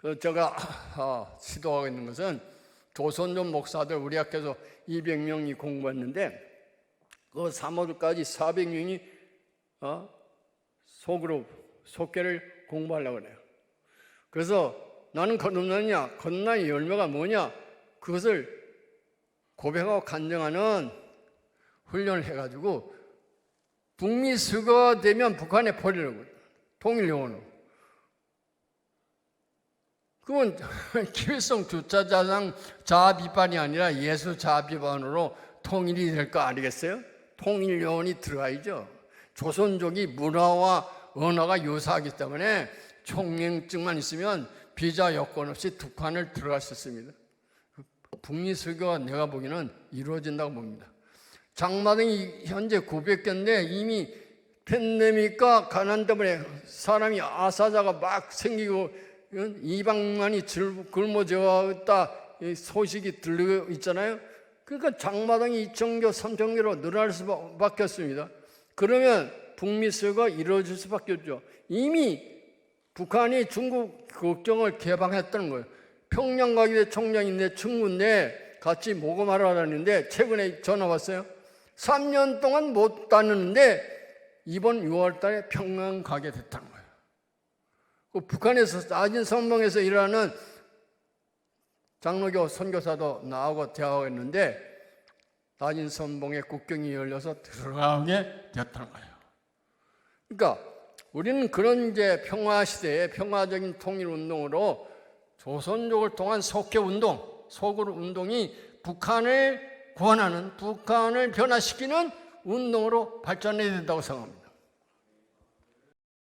그 제가 아, 시도하고 있는 것은 조선족 목사들 우리 학교에서 200명이 공부했는데 그 3월까지 400명이 어? 속으로 속계를 공부하려고 그래요. 그래서 나는 거듭나냐? 거듭나의 열매가 뭐냐? 그것을 고백하고 간증하는 훈련을 해가지고 북미 수거가 되면 북한에 버리려고 통일용으로. 그건 기회성 주차자상 자아 비판이 아니라 예수 자아 비판으로 통일이 될 거 아니겠어요? 통일 요원이 들어가야죠. 조선족이 문화와 언어가 유사하기 때문에 총명증만 있으면 비자 여건 없이 북한을 들어갈 수 있습니다. 북미 수교가 내가 보기에는 이루어진다고 봅니다. 장마등이 현재 900개인데 이미 팬데믹과 가난 때문에 사람이 아사자가 막 생기고 이방만이 굶어져왔다 소식이 들리고 있잖아요. 그러니까 장마당이 2천개, 3천개로 늘어날 수밖에 없습니다. 그러면 북미 수교가 이루어질 수밖에 없죠. 이미 북한이 중국 국정을 개방했다는 거예요. 평양 가기대 총장인데 친구인데 같이 모금하러 다니는데 최근에 전화 왔어요. 3년 동안 못 다녔는데 이번 6월 달에 평양 가게 됐다는 거예요. 그 북한에서 낮은 선봉에서 일하는 장로교 선교사도 나하고 대화했는데 낮은 선봉에 국경이 열려서 들어가게 됐다는 거예요. 그러니까 우리는 그런 이제 평화 시대의 평화적인 통일 운동으로 조선족을 통한 속개 운동, 소굴 운동이 북한을 구원하는 북한을 변화시키는 운동으로 발전해야 된다고 생각합니다.